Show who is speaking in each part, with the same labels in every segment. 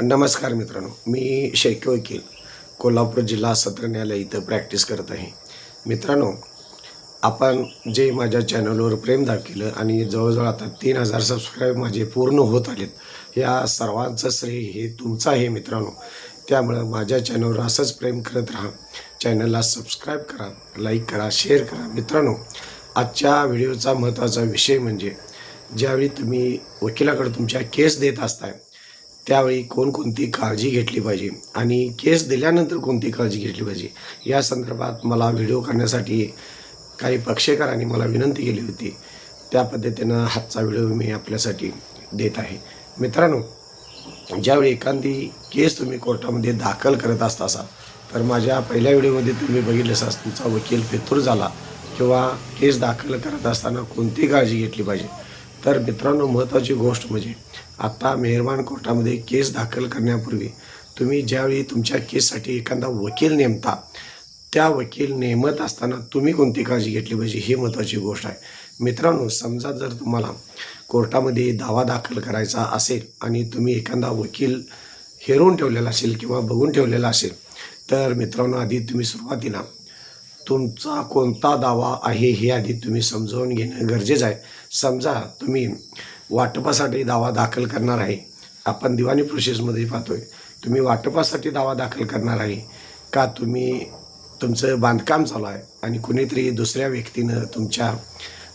Speaker 1: नमस्कार मित्रांनो मी शेख वकील कोल्हापूर जिल्हा सत्र न्यायालय इथं प्रॅक्टिस करत आहे. मित्रांनो आपण जे माझ्या चॅनलवर प्रेम दाखवलं आणि जवळजवळ आता तीन हजार सबस्क्राईब माझे पूर्ण होत आलेत या सर्वांचं श्रेय हे तुमचं आहे मित्रांनो. त्यामुळं माझ्या चॅनलवर असंच प्रेम करत राहा चॅनलला सबस्क्राईब करा लाईक करा शेअर करा. मित्रांनो आजच्या व्हिडिओचा महत्त्वाचा विषय म्हणजे ज्यावेळी तुम्ही वकिलाकडे तुमच्या केस देत असताय त्यावेळी कोणकोणती काळजी घेतली पाहिजे? आणि केस दिल्यानंतर कोणती काळजी घेतली पाहिजे? या संदर्भात मला व्हिडिओ करण्यासाठी काही पक्षकारांनी मला विनंती केली होती. त्या पद्धतीनं हातचा व्हिडिओ मी आपल्यासाठी देत आहे. मित्रांनो ज्यावेळी एखादी केस तुम्ही कोर्टामध्ये दाखल करत असता असाल तर माझ्या पहिल्या व्हिडिओमध्ये तुम्ही बघितलं असाल तुमचा वकील फितूर झाला किंवा केस दाखल करत असताना कोणती काळजी घेतली पाहिजे? तर मित्रांनो महत्त्वाची गोष्ट म्हणजे आत्ता मेहरबान कोर्टामध्ये केस दाखल करण्यापूर्वी तुम्ही ज्यावेळी तुमच्या केससाठी एखादा वकील नेमता त्या वकील नेमत असताना तुम्ही कोणती काळजी घेतली पाहिजे ही महत्त्वाची गोष्ट आहे. मित्रांनो समजा जर तुम्हाला कोर्टामध्ये दावा दाखल करायचा असेल आणि तुम्ही एखादा वकील हेरून ठेवलेला असेल किंवा बघून ठेवलेला असेल तर मित्रांनो आधी तुम्ही सुरुवातीला तुमचा कोणता दावा आहे हे आधी तुम्ही समजावून घेणं गरजेचं आहे. समजा तुम्ही वाटपासाठी दावा दाखल करणार आहे. आपण दिवाणी प्रोसेसमध्ये पाहतोय. तुम्ही वाटपासाठी दावा दाखल करणार आहे का तुम्ही तुमचं बांधकाम चालू आहे आणि कुणीतरी दुसऱ्या व्यक्तीनं तुमच्या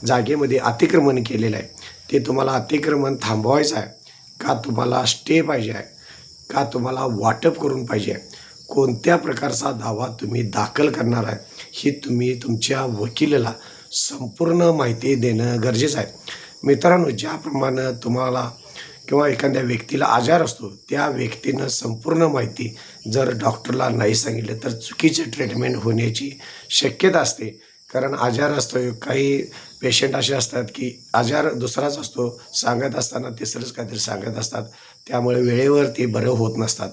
Speaker 1: जागेमध्ये अतिक्रमण केलेलं आहे. ते तुम्हाला अतिक्रमण थांबवायचं आहे का तुम्हाला स्टे पाहिजे आहे? का तुम्हाला वाटप करून पाहिजे आहे? कोणत्या प्रकारचा दावा तुम्ही दाखल करणार आहे? ही तुम्ही तुमच्या वकिलाला संपूर्ण माहिती देणं गरजेचं आहे. मित्रांनो ज्याप्रमाणे तुम्हाला किंवा एखाद्या व्यक्तीला आजार असतो त्या व्यक्तीनं संपूर्ण माहिती जर डॉक्टरला नाही सांगितलं तर चुकीचे ट्रीटमेंट होण्याची शक्यता असते. कारण आजार असतो काही पेशंट असे असतात की आजार दुसराच असतो सांगत असताना तिसरंच काहीतरी सांगत असतात. त्यामुळे वेळेवर ते बरं होत नसतात.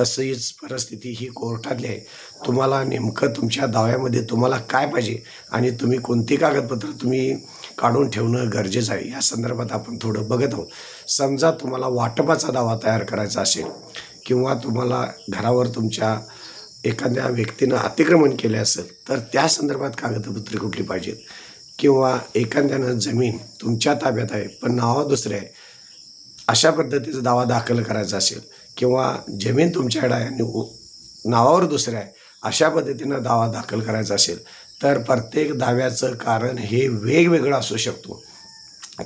Speaker 1: तशीच परिस्थिती ही कोर्टातली आहे. तुम्हाला नेमकं तुमच्या दाव्यामध्ये तुम्हाला काय पाहिजे आणि तुम्ही कोणती कागदपत्र तुम्ही काढून ठेवणं गरजेचं आहे? या संदर्भात आपण थोडं बघत आहोत. समजा तुम्हाला वाटपाचा दावा तयार करायचा असेल किंवा तुम्हाला घरावर तुमच्या एखाद्या व्यक्तीनं अतिक्रमण केले असेल तर त्या संदर्भात कागदपत्रे कुठली पाहिजेत? किंवा एखाद्यानं जमीन तुमच्या ताब्यात आहे पण नावा दुसरे आहे अशा पद्धतीचा दावा दाखल करायचा असेल किंवा जमीन तुमच्याकडे आहे आणि नावावर दुसरं आहे अशा पद्धतीनं दावा दाखल करायचा असेल तर प्रत्येक दाव्याचं कारण हे वेगवेगळं असू शकतो.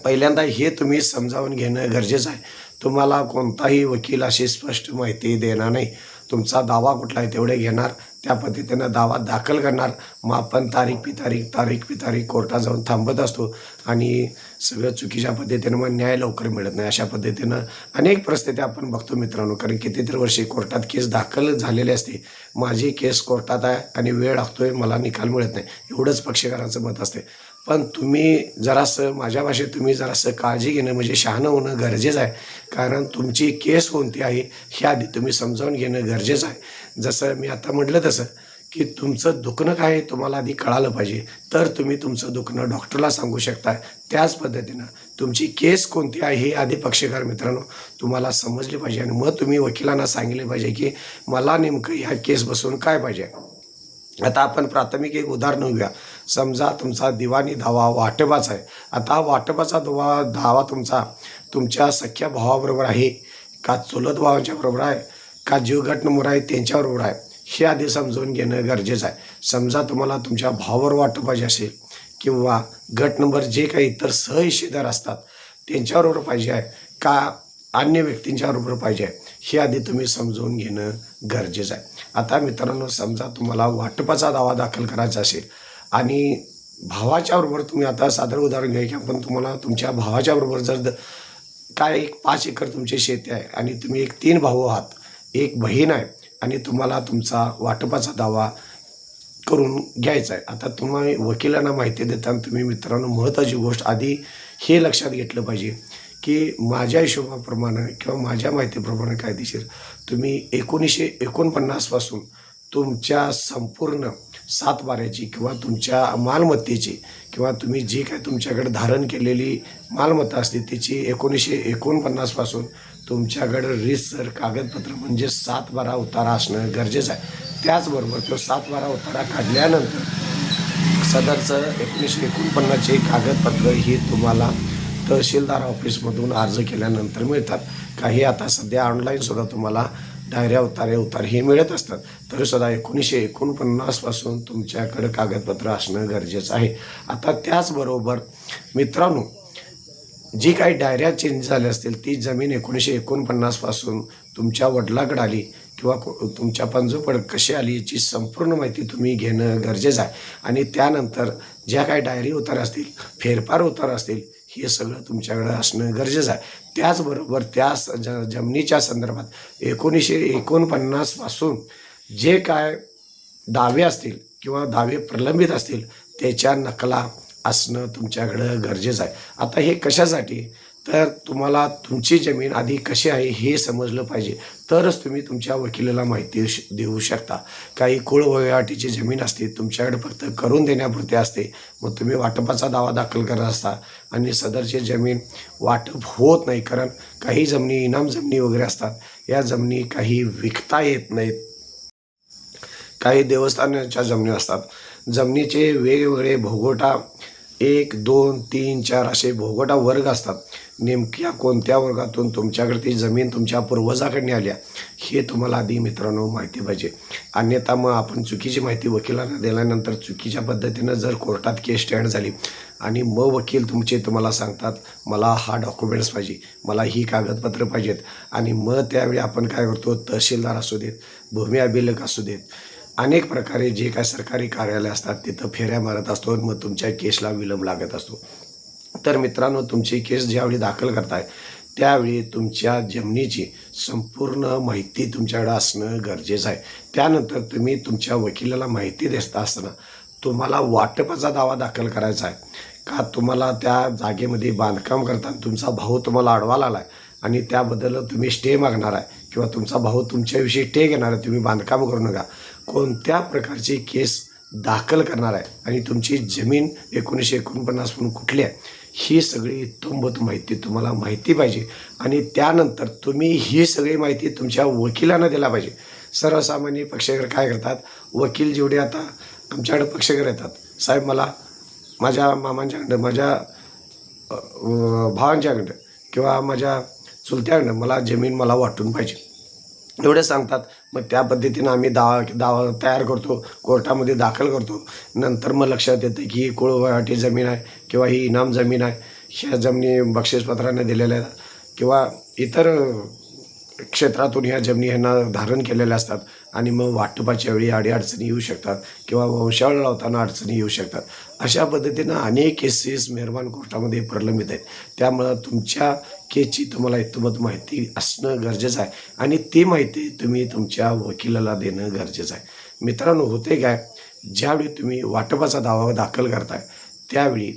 Speaker 1: पहिल्यांदा हे तुम्ही समजावून घेणं गरजेचं आहे. तुम्हाला कोणताही वकील अशी स्पष्ट माहिती देणार नाही. तुमचा दावा कुठला आहे तेवढे घेणार. त्या पद्धतीनं दावा दाखल करणार. मग आपण तारीख पी तारीख तारीख पी तारीख कोर्टात जाऊन थांबत असतो. आणि सगळं चुकीच्या पद्धतीनं मग न्याय लवकर मिळत नाही अशा पद्धतीनं अनेक परिस्थिती आपण बघतो मित्रांनो. कारण कितीतरी वर्षे कोर्टात केस दाखल झालेली असते. माझी केस कोर्टात आहे आणि वेळ लागतोय मला निकाल मिळत नाही. एवढंच पक्षकारांचं मत असते. पण तुम्ही जरासं माझ्या भाषेत तुम्ही जरासं काळजी घेणं म्हणजे शहाणं होणं गरजेचं आहे. कारण तुमची केस कोणती आहे हे आधी तुम्ही समजावून घेणं गरजेचं आहे. जसं मी आता म्हटलं तसं की तुमचं दुखणं काय आहे तुम्हाला आधी कळालं पाहिजे. तर तुम्ही तुमचं दुखणं डॉक्टरला सांगू शकता त्याच पद्धतीनं तुमची केस कोणती आहे हे आधी पक्षकार मित्रांनो तुम्हाला समजले पाहिजे. आणि मग तुम्ही वकिलांना सांगितले पाहिजे की मला नेमकं ह्या केस बसून काय पाहिजे. आता आपण प्राथमिक एक उदाहरण घेऊया. समजा तुमचा दिवाणी दावा वाटपाचा आहे. आता वाटपाचा दावा दावा तुमचा तुमच्या सख्या भावाबरोबर आहे का चुलत भावांच्या बरोबर आहे का जीव गट आहे त्यांच्याबरोबर आहे हे आधी समजून घेणं गरजेचं आहे. समजा तुम्हाला तुमच्या भावावर वाटप पाहिजे असेल किंवा गट नंबर जे काही इतर सहहिस्सेदार असतात त्यांच्याबरोबर पाहिजे आहे का अन्य व्यक्तींच्याबरोबर पाहिजे आहे हे आधी तुम्ही समजून घेणं गरजेचं आहे. आता मित्रांनो समजा तुम्हाला वाटपाचा दावा दाखल करायचा असेल आणि भावाच्या बरोबर तुम्ही आता साधारण उदाहरण घ्या की आपण तुम्हाला तुमच्या भावाच्या बरोबर जर द- काय एक पाच एकर तुमची शेती आहे आणि तुम्ही एक तीन भाऊ आहात एक बहीण आहे आणि तुम्हाला तुमचा वाटपाचा दावा करून घ्यायचा आहे. आता तुम्ही वकिलांना माहिती देताना तुम्ही मित्रांनो महत्त्वाची गोष्ट आधी हे लक्षात घेतलं पाहिजे की माझ्या हिशोबाप्रमाणे किंवा माझ्या माहितीप्रमाणे कायदेशीर तुम्ही एकोणीसशे एकोणपन्नासपासून तुमच्या संपूर्ण सातबाऱ्याची किंवा तुमच्या मालमत्तेची किंवा तुम्ही जी काय तुमच्याकडे धारण केलेली मालमत्ता असते त्याची एकोणीसशे एकोणपन्नासपासून तुमच्याकडं रीतसर कागदपत्र म्हणजे सातबारा उतारा असणं गरजेचं आहे. त्याचबरोबर तो सातबारा उतारा काढल्यानंतर सदरचं एकोणीसशे एकोणपन्नासचे कागदपत्र ही तुम्हाला तहसीलदार ऑफिसमधून अर्ज केल्यानंतर मिळतात. काही आता सध्या ऑनलाईनसुद्धा तुम्हाला डायऱ्या उतारे उतार हे मिळत असतात. तर सदा एकोणीसशे एकोणपन्नासपासून तुमच्याकडं कागदपत्र असणं गरजेचं आहे. आता त्याचबरोबर मित्रांनो जी काही डायऱ्या चेंज झाल्या असतील ती जमीन एकोणीसशे एकोणपन्नासपासून तुमच्या वडिलाकडे आली किंवा को- तुमच्या पंजोपड कशी आली याची संपूर्ण माहिती तुम्ही घेणं गरजेचं आहे. आणि त्यानंतर ज्या काही डायरी उतार असतील फेरफार उतार असतील हे सगळं तुमच्याकडं असणं गरजेचं आहे. त्याचबरोबर त्या ज जमिनीच्या संदर्भात एकोणीसशे एकोणपन्नासपासून जे काय दावे असतील किंवा दावे प्रलंबित असतील त्याच्या नकला असणं तुमच्याकडं गरजेचं आहे. आता हे कशासाठी? तर तुम्हाला तुमची जमीन आधी कशी आहे हे समजलं पाहिजे. तरच तुम्ही तुमच्या वकिलाला माहिती श- देऊ शकता. काही कुळ वहिवाटीची जमीन असते तुमच्याकडे फक्त करून देण्यापुरते असते. मग तुम्ही वाटपाचा दावा दाखल करत असता. आणि सदरची जमीन वाटप होत नाही कारण काही जमिनी इनाम जमिनी वगैरे असतात. या जमिनी काही विकता येत नाहीत. काही देवस्थानाच्या जमिनी असतात. जमिनीचे वेगवेगळे भोगोटा एक दोन तीन चार असे भोगोटा वर्ग असतात. नेमक्या कोणत्या वर्गातून तुमच्याकडे ती जमीन तुमच्या पूर्वजाकडे आल्या हे तुम्हाला आधी मित्रांनो माहिती पाहिजे. अन्यथा मग आपण चुकीची माहिती वकिलांना दिल्यानंतर चुकीच्या पद्धतीनं जर कोर्टात केस स्टँड झाली आणि मग वकील तुमचे तुम्हाला सांगतात मला हा डॉक्युमेंट्स पाहिजे मला ही कागदपत्र पाहिजेत. आणि मग त्यावेळी आपण काय करतो तहसीलदार असू देत भूमी अभिलेख असू देत अनेक प्रकारे जे काय सरकारी कार्यालय असतात तिथं फेऱ्या मारत असतो मग तुमच्या केसला विलंब लागत असतो. तर मित्रांनो तुमची केस ज्यावेळी दाखल करताय त्यावेळी तुमच्या जमिनीची संपूर्ण माहिती तुमच्याकडे असणं गरजेचं आहे. त्यानंतर तुम्ही तुमच्या वकिलाला माहिती देत असताना तुम्हाला वाटपाचा दावा दाखल करायचा आहे. का तुम्हाला त्या जागेमध्ये बांधकाम करताना तुमचा भाऊ तुम्हाला अडवायला आला आहे आणि त्याबद्दल तुम्ही स्टे मागणार आहे किंवा तुमचा भाऊ तुमच्याविषयी स्टे घेणार आहे तुम्ही बांधकाम करू नका. कोणत्या प्रकारची केस दाखल करणार आहे आणि तुमची जमीन एकोणीसशे एकोणपन्नासहून कुठली आहे? ही सगळी इत्थंभूत माहिती तुम्हाला माहिती पाहिजे. आणि त्यानंतर तुम्ही ही सगळी माहिती तुमच्या वकिलांना दिला पाहिजे. सर्वसामान्य पक्षकार काय करतात? वकील जेवढे आता आमच्याकडे पक्षकार येतात. साहेब मला माझ्या मामांच्याकडं माझ्या भावांच्याकडं किंवा माझ्या चुलत्याकडं मला जमीन मला वाटून पाहिजे. एवढे सांगतात. मग त्या पद्धतीनं आम्ही दावा दावा तयार करतो. कोर्टामध्ये दाखल करतो. नंतर मग लक्षात येतं की ही कुळवाटी जमीन आहे किंवा ही इनाम जमीन आहे. ह्या जमिनी बक्षीसपत्राने दिलेल्या आहेत. किंवा इतर क्षेत्रातून ह्या जमिनी ह्यांना धारण केलेल्या असतात आणि मग वाटपाच्या वेळी अडीअडचणी येऊ शकतात किंवा वंशावळ लावताना अडचणी येऊ शकतात. अशा पद्धतीनं अनेक केसेस मेहरबान कोर्टामध्ये प्रलंबित आहेत. त्यामुळं तुमच्या केसची तुम्हाला इतमत माहिती असणं गरजेचं आहे आणि ती माहिती तुम्ही तुमच्या वकिलाला देणं गरजेचं आहे. मित्रांनो होते काय? ज्यावेळी तुम्ही वाटपाचा दावा दाखल करताय त्यावेळी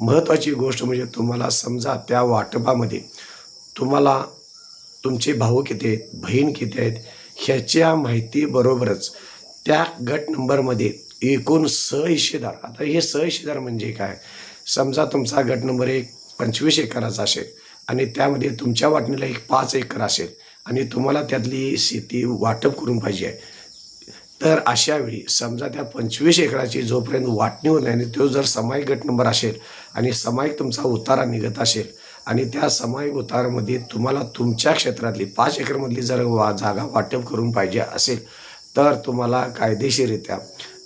Speaker 1: महत्त्वाची गोष्ट म्हणजे तुम्हाला समजा त्या वाटपामध्ये तुम्हाला तुमचे भाऊ किती आहेत बहीण किती आहेत ह्याच्या माहितीबरोबरच त्या गट नंबरमध्ये एकूण सहिशेदार आता हे सहिशेदार म्हणजे काय? समजा तुमचा गट नंबर एक पंचवीस एकराचा असेल आणि त्यामध्ये तुमच्या वाटणीला एक पाच एकर असेल आणि तुम्हाला त्यातली शेती वाटप करून पाहिजे आहे. तर अशा वेळी समजा त्या पंचवीस एकराची जोपर्यंत वाटणी होत नाही आणि तो जर समायिक गट नंबर असेल आणि समायिक तुमचा उतारा निघत असेल आणि त्या समाय उतारामध्ये तुम्हाला तुमच्या क्षेत्रातली पाच एकरमधली जर वा जागा वाटप करून पाहिजे असेल तर तुम्हाला कायदेशीररित्या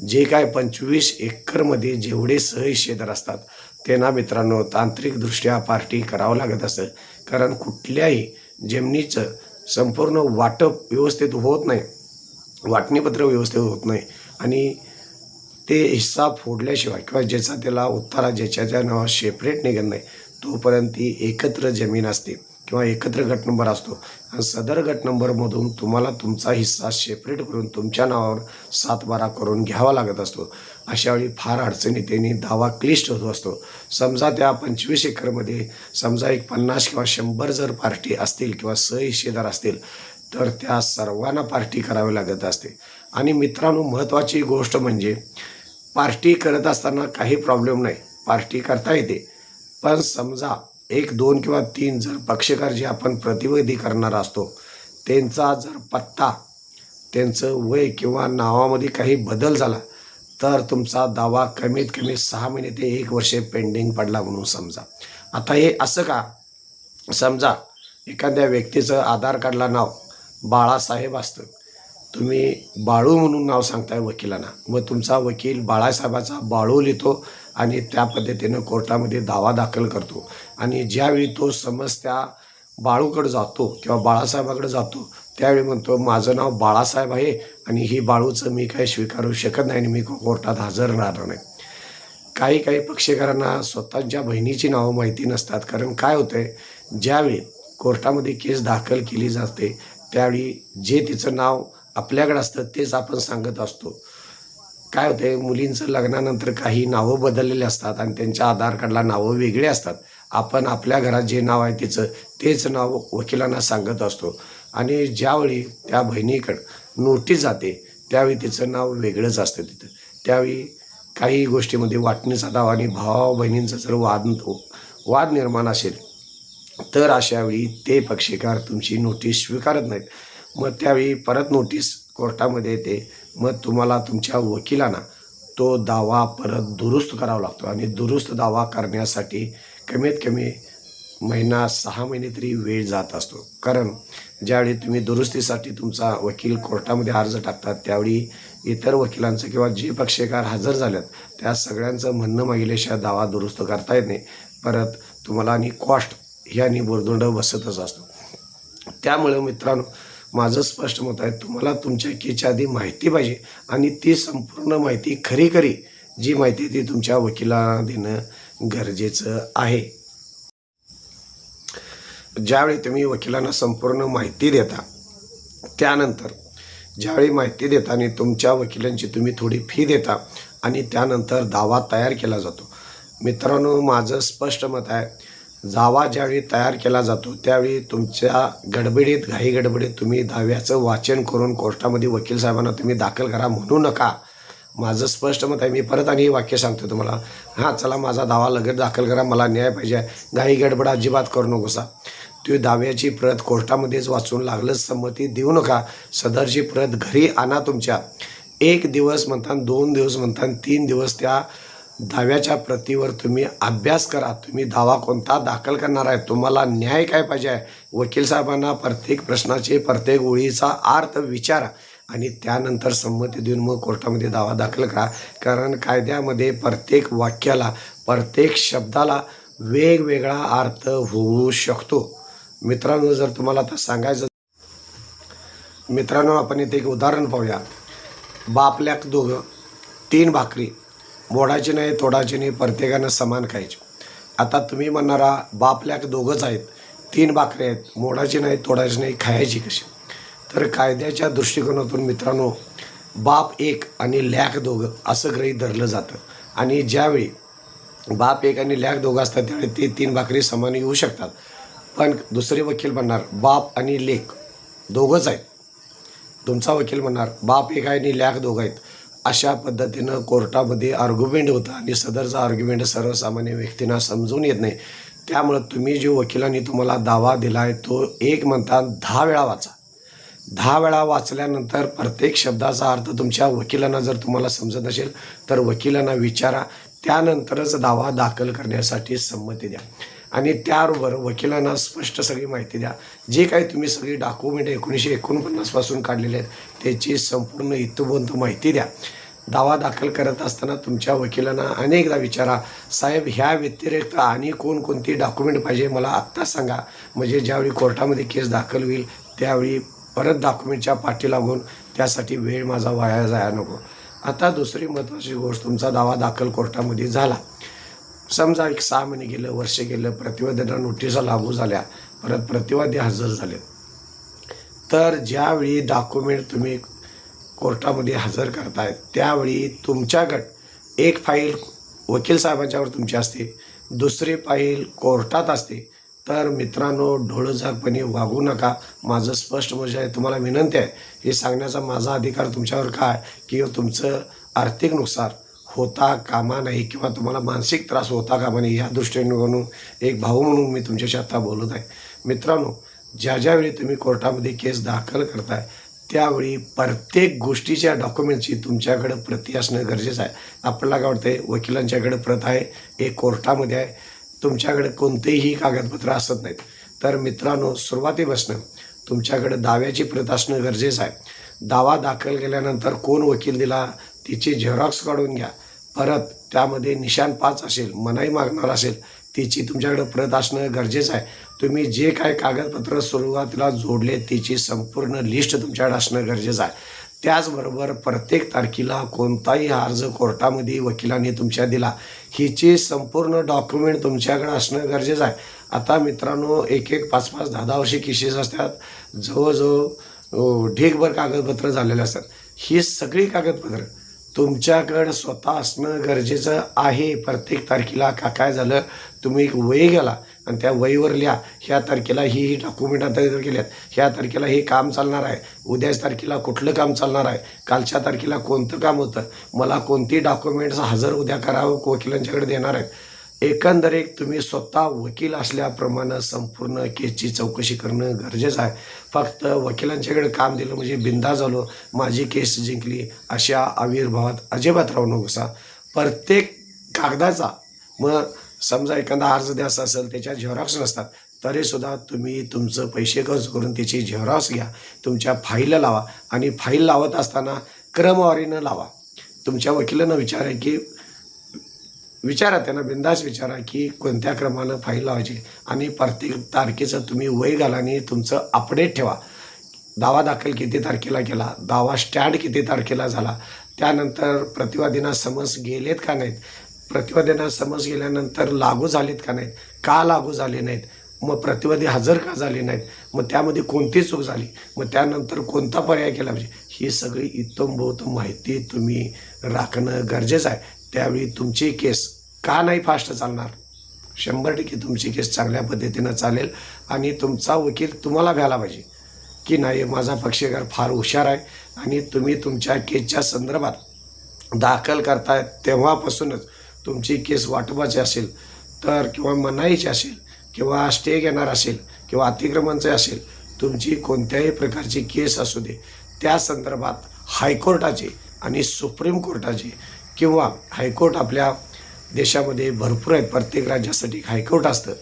Speaker 1: जे काय पंचवीस एकरमध्ये जेवढे सहहिस्सेदार असतात त्यांना मित्रांनो तांत्रिकदृष्ट्या पार्टी करावं लागत असतं. कारण कुठल्याही जमिनीचं संपूर्ण वाटप व्यवस्थित होत नाही वाटणीपत्र व्यवस्थित होत नाही आणि ते हिस्सा फोडल्याशिवाय किंवा ज्याचा त्याला उत्तरा ज्याच्या नावात सेपरेट निघत नाही तोपर्यंत ती एकत्र जमीन असते किंवा एकत्र गट नंबर असतो. आणि सदर गट नंबरमधून तुम्हाला तुमचा हिस्सा सेपरेट करून तुमच्या नावावर सात बारा करून घ्यावा लागत असतो. अशावेळी फार अडचणी दावा क्लिष्ट होत असतो. समजा त्या पंचवीस एकरमध्ये समजा एक पन्नास किंवा शंभर जर पार्टी असतील किंवा सहिस्सेदार असतील तर त्या सर्वांना पार्टी करावी लागत असते. आणि मित्रांनो महत्त्वाची गोष्ट म्हणजे पार्टी करत असताना काही प्रॉब्लेम नाही. पार्टी करता येते. पण समजा एक दोन किंवा तीन जर पक्षकार जे आपण प्रतिनिधी करणार असतो त्यांचा जर पत्ता त्यांचं वय किंवा नावामध्ये काही बदल झाला तर तुमचा दावा कमीत कमी सहा महिने ते एक वर्षे पेंडिंग पडला म्हणून समजा. आता हे असं का? समजा एखाद्या व्यक्तीचं आधार कार्डला नाव बाळासाहेब असतं. तुम्ही बाळू म्हणून नाव सांगताय वकिलांना. मग तुमचा वकील बाळासाहेबाचा बाळू लिहितो आणि त्या पद्धतीनं कोर्टामध्ये दावा दाखल करतो. आणि ज्यावेळी तो समज त्या बाळूकडे जातो किंवा बाळासाहेबाकडे जातो त्यावेळी म्हणतो माझं नाव बाळासाहेब आहे आणि ही बाळूचं मी काय स्वीकारू शकत नाही आणि मी कोर्टात हजर राहणार नाही. काही काही पक्षकारांना स्वतःच्या बहिणीची नावं माहिती नसतात कारण काय होतंय ज्यावेळी कोर्टामध्ये केस दाखल केली जाते त्यावेळी जे तिचं नाव आपल्याकडे असतं तेच आपण सांगत असतो. काय होते मुलींचं लग्नानंतर काही नावं बदललेली असतात आणि त्यांच्या आधार कार्डला नावं वेगळी असतात. आपण आपल्या घरात जे नाव आहे तिचं तेच नाव वकिलांना सांगत असतो. आणि ज्यावेळी त्या बहिणीकडं नोटीस जाते त्यावेळी तिचं नाव वेगळंच असतं तिथं. त्यावेळी काही गोष्टीमध्ये वाटणीचा दावा आणि भावा बहिणींचा जर वाद वाद निर्माण असेल तर अशा वेळी ते पक्षकार तुमची नोटीस स्वीकारत नाहीत. मग त्यावेळी परत नोटीस कोर्टामध्ये येते मग तुम्हाला तुमच्या वकिलांना तो दावा परत दुरुस्त करावा लागतो. आणि दुरुस्त दावा करण्यासाठी कमीत कमी महिना सहा महिने तरी वेळ जात असतो. कारण ज्यावेळी तुम्ही दुरुस्तीसाठी तुमचा वकील कोर्टामध्ये अर्ज टाकतात त्यावेळी इतर वकिलांचं किंवा जे पक्षकार हजर झाल्यात त्या सगळ्यांचं म्हणणं मागिल्याशिवाय दावा दुरुस्त करता येत नाही. परत तुम्हाला आणि कॉस्ट ह्या आणि बुरदुंड बसतच असतो. त्यामुळे मित्रांनो माझं स्पष्ट मत आहे तुम्हाला तुमच्या केच्या आधी माहिती पाहिजे आणि ती संपूर्ण माहिती खरी खरी जी माहिती ती तुमच्या वकिलांना देणं गरजेचं आहे. ज्यावेळी तुम्ही वकिलांना संपूर्ण माहिती देता त्यानंतर ज्यावेळी माहिती देता आणि तुमच्या वकिलांची तुम्ही थोडी फी देता आणि त्यानंतर दावा तयार केला जातो. मित्रांनो माझं स्पष्ट मत आहे जावा ज्यावेळी तयार केला जातो त्यावेळी तुमच्या गडबडीत घाई गडबडीत तुम्ही दाव्याचं वाचन करून कोर्टामध्ये वकील साहेबांना तुम्ही दाखल करा म्हणू नका. माझं स्पष्ट मत आहे मी परत आणि हे वाक्य सांगतो तुम्हाला. हां चला माझा दावा लगेच दाखल करा मला न्याय पाहिजे. घाई गडबड अजिबात करू नकोसा तुम्ही दाव्याची प्रत कोर्टामध्येच वाचून लागलंच संमती देऊ नका. सदरची प्रत घरी आणा तुमच्या. एक दिवस म्हणतात दोन दिवस म्हणतात तीन दिवस त्या दाव्याच्या प्रतीवर तुम्ही अभ्यास करा. तुम्ही दावा कोणता दाखल करणार आहे? तुम्हाला न्याय काय पाहिजे? आहे वकील साहेबांना प्रत्येक प्रश्नाचे प्रत्येक ओळीचा अर्थ विचारा आणि त्यानंतर संमती देऊन मग कोर्टामध्ये दावा दाखल करा. कारण कायद्यामध्ये प्रत्येक वाक्याला प्रत्येक शब्दाला वेगवेगळा अर्थ होऊ शकतो. मित्रांनो जर तुम्हाला आता सांगायचं मित्रांनो आपण इथे एक उदाहरण पाहूया. बापल्याक दोघं तीन भाकरी. मोडाची नाही तोडाची नाही प्रत्येकानं समान खायची. आता तुम्ही म्हणणारा बापल्याक दोघंच आहेत तीन बाकरे आहेत मोडाची नाही तोडाची नाही खायची कशी? तर कायद्याच्या दृष्टिकोनातून मित्रांनो बाप एक आणि लॅक दोघं असं ग्रही धरलं जातं. आणि ज्यावेळी बाप एक आणि लॅक दोघं असतात त्यावेळी ते तीन भाकरी समान येऊ शकतात. पण दुसरे वकील म्हणणार बाप आणि लेख दोघंच आहेत. तुमचा वकील म्हणणार बाप एक आहे आणि लॅक दोघं आहेत. अशा पद्धतीनं कोर्टामध्ये आर्ग्युमेंट होतं आणि सदरचा आर्ग्युमेंट सर्वसामान्य व्यक्तींना समजून येत नाही. त्यामुळं तुम्ही जो वकिलांनी तुम्हाला दावा दिला आहे तो एक म्हणतात दहा वेळा वाचा. दहा वेळा वाचल्यानंतर प्रत्येक शब्दाचा अर्थ तुमच्या वकिलांना जर तुम्हाला समजत असेल तर वकिलांना विचारा. त्यानंतरच दावा दाखल करण्यासाठी संमती द्या. आणि त्याबरोबर वकिलांना स्पष्ट सगळी माहिती द्या. जे काही तुम्ही सगळी डॉक्युमेंट एकोणीसशे एकोणपन्नासपासून काढलेले आहेत त्याची संपूर्ण इतुबंत माहिती द्या. दावा दाखल करत असताना तुमच्या वकिलांना अनेकदा विचारा साहेब ह्या व्यतिरिक्त आणि कोणकोणती डॉक्युमेंट पाहिजे मला आत्ता सांगा. म्हणजे ज्यावेळी कोर्टामध्ये केस दाखल होईल त्यावेळी परत डॉक्युमेंटच्या पाठी लागून त्यासाठी वेळ माझा वाया जाया नको. आता दुसरी महत्त्वाची गोष्ट तुमचा दावा दाखल कोर्टामध्ये झाला. समजा एक सहा महिने गेलं वर्ष गेलं प्रतिवाद्यांना नोटिसा लागू झाल्या परत प्रतिवादी हजर झाले. तर ज्यावेळी डॉक्युमेंट तुम्ही कोर्टामध्ये हजर करताय त्यावेळी तुमच्याकड एक फाईल वकील साहेबांच्यावर तुमची असते दुसरी फाईल कोर्टात असते. तर मित्रांनो ढोळझाकपणे वागू नका. माझं स्पष्ट म्हणजे आहे तुम्हाला विनंती आहे हे सांगण्याचा माझा अधिकार तुमच्यावर काय की तुमचं आर्थिक नुकसान होता कामा नाही किंवा तुम्हाला मानसिक त्रास होता कामा नाही या दृष्टीने एक भाऊ म्हणून मी तुमच्याशी आता बोलत आहे. मित्रांनो ज्या ज्यावेळी तुम्ही कोर्टामध्ये केस दाखल करताय त्यावेळी प्रत्येक गोष्टीच्या डॉक्युमेंटची तुमच्याकडं प्रती असणं गरजेचं आहे. आपल्याला काय वाटतंय वकिलांच्याकडे प्रत आहे एक कोर्टामध्ये आहे. तुमच्याकडे कोणतेही कागदपत्र असत नाहीत. तर मित्रांनो सुरुवातीपासून तुमच्याकडे दाव्याची प्रत असणं गरजेचं आहे. दावा दाखल केल्यानंतर कोण वकील दिला? तिची झेरॉक्स काढून घ्या. परत त्यामध्ये निशाण पाच असेल मनाई मागणार असेल तिची तुमच्याकडे प्रत असणं गरजेचं आहे. तुम्ही जे काय कागदपत्र सुरुवातीला जोडले तिची संपूर्ण लिस्ट तुमच्याकडे असणं गरजेचं आहे. त्याचबरोबर प्रत्येक तारखेला कोणताही अर्ज कोर्टामध्ये वकिलाने तुमच्या दिला. हिची संपूर्ण डॉक्युमेंट तुमच्याकडे असणं गरजेचं आहे. आता मित्रांनो एक एक पाच पाच दहा दहा वर्षे केसेस असतात. जवळजवळ ढेकभर कागदपत्र झालेले असतात. ही सगळी कागदपत्रं तुमच्याकडं स्वतः असणं गरजेचं आहे. प्रत्येक तारखेला का काय झालं तुम्ही एक वय गेला आणि त्या वहीवर लिहा. ह्या तारखेला ही ही डॉक्युमेंट आता केल्यात. ह्या तारखेला हे काम चालणार आहे. उद्याच तारखेला कुठलं काम चालणार आहे? कालच्या तारखेला कोणतं काम होतं? मला कोणती डॉक्युमेंट्स हजर उद्या करावं वकिलांच्याकडे देणार आहेत? एकंदरीत तुम्ही स्वतः वकील असल्याप्रमाणे संपूर्ण केसची चौकशी करणं गरजेचं आहे. फक्त वकिलांच्याकडे काम दिलं म्हणजे बिंदा झालो. माझी केस जिंकली अशा आविर्भावात अजिबात राहू नकोसा प्रत्येक कागदाचा मग समजा एखादा अर्ज द्यायचा असेल त्याच्या झेरॉक्स नसतात तरीसुद्धा तुम्ही तुमचं पैसे खर्च करून त्याची झेरॉक्स घ्या. तुमच्या फाईलला लावा आणि फाईल लावत असताना क्रमवारीनं लावा. तुमच्या वकिलानं विचारा की विचारा त्यांना बिंदास विचारा की कोणत्या क्रमानं फाईल लावायची. आणि प्रत्येक तारखेचं तुम्ही वय घाला आणि तुमचं अपडेट ठेवा. दावा दाखल किती तारखेला केला दावा स्टँड किती तारखेला झाला त्यानंतर प्रतिवादींना समज गेलेत का नाहीत? प्रतिवादींना समज गेल्यानंतर लागू झालेत का नाहीत? का लागू झाले नाहीत? मग प्रतिवादी हजर का झाले नाहीत? मग त्यामध्ये कोणती चूक झाली? मग त्यानंतर कोणता पर्याय केला पाहिजे? ही सगळी इत्तमभूत माहिती तुम्ही राखणं गरजेचं आहे. त्यावेळी तुमची केस का नाही फास्ट चालणार? शंभर टक्के तुमची केस चांगल्या पद्धतीनं चालेल आणि तुमचा वकील तुम्हाला घ्यायला पाहिजे. की नाही माझा पक्षकार फार हुशार आहे आणि तुम्ही तुमच्या केसच्या संदर्भात दाखल करताय तेव्हापासूनच तुमची केस वाटपाची असेल तर किंवा मनाईची असेल किंवा स्टे घेणार असेल किंवा अतिक्रमणचे असेल तुमची कोणत्याही प्रकारची केस असू दे. त्या संदर्भात हायकोर्टाचे आणि सुप्रीम कोर्टाचे किंवा हायकोर्ट आपल्या देशामध्ये भरपूर आहेत. प्रत्येक राज्यासाठी एक हायकोर्ट असतं.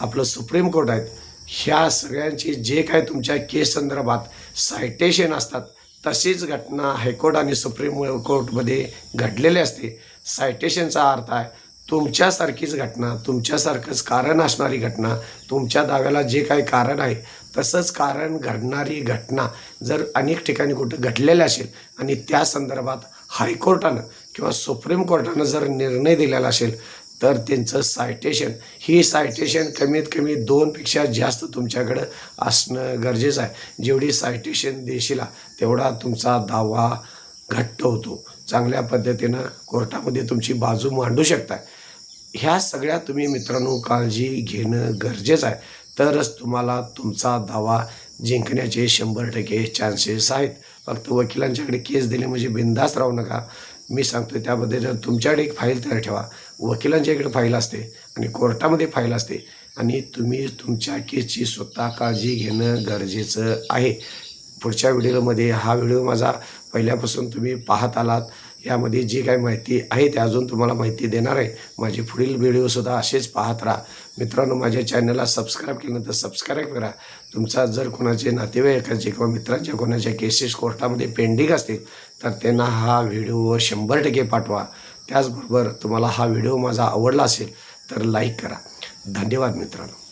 Speaker 1: आपलं सुप्रीम कोर्ट आहेत. ह्या सगळ्यांची जे काय तुमच्या केस संदर्भात सायटेशन असतात तशीच घटना हायकोर्ट आणि सुप्रीम कोर्टमध्ये घडलेली असते. सायटेशनचा अर्थ आहे तुमच्यासारखीच घटना तुमच्यासारखंच कारण असणारी घटना तुमच्या दाव्याला जे काही कारण आहे तसंच कारण घडणारी घटना जर अनेक ठिकाणी कुठं घडलेली असेल आणि त्या संदर्भात हायकोर्टानं किंवा सुप्रीम कोर्टानं जर निर्णय दिलेला असेल तर त्यांचं सायटेशन ही सायटेशन कमीत कमी दोनपेक्षा जास्त तुमच्याकडं असणं गरजेचं आहे. जेवढी सायटेशन देशीला तेवढा तुमचा दावा घट्ट होतो. चांगल्या पद्धतीनं कोर्टामध्ये तुमची बाजू मांडू शकताय. ह्या सगळ्या तुम्ही मित्रांनो काळजी घेणं गरजेचं आहे. तरच तुम्हाला तुमचा दावा जिंकण्याचे शंभर टक्के चान्सेस आहेत. फक्त वकिलांच्याकडे केस दिली म्हणजे बिंदास राहू नका. मी सांगतो त्यामध्ये जर तुमच्याकडे एक फाईल तयार ठेवा. वकिलांच्या इकडे फाईल असते आणि कोर्टामध्ये फाईल असते. आणि तुम्ही तुमच्या केसची स्वतः काळजी घेणं गरजेचं आहे. पुढच्या व्हिडिओमध्ये हा व्हिडिओ माझा पहिल्यापासून तुम्ही पाहत आलात. यामध्ये जी काही माहिती आहे ते अजून तुम्हाला माहिती देणार आहे. माझे पुढील व्हिडिओसुद्धा असेच पाहत राहा. मित्रांनो माझ्या चॅनलला सबस्क्राईब केलं तर सबस्क्राईब करा. तुमचा जर कोणाचे नातेवाईकाचे किंवा मित्रांच्या कोणाच्या केसेस कोर्टामध्ये पेंडिंग असतील तर त्यांना हा व्हिडिओ शंभर टक्के पाठवा. त्याचबरोबर तुम्हाला हा व्हिडिओ माझा आवडला असेल तर लाईक करा. धन्यवाद मित्रांनो.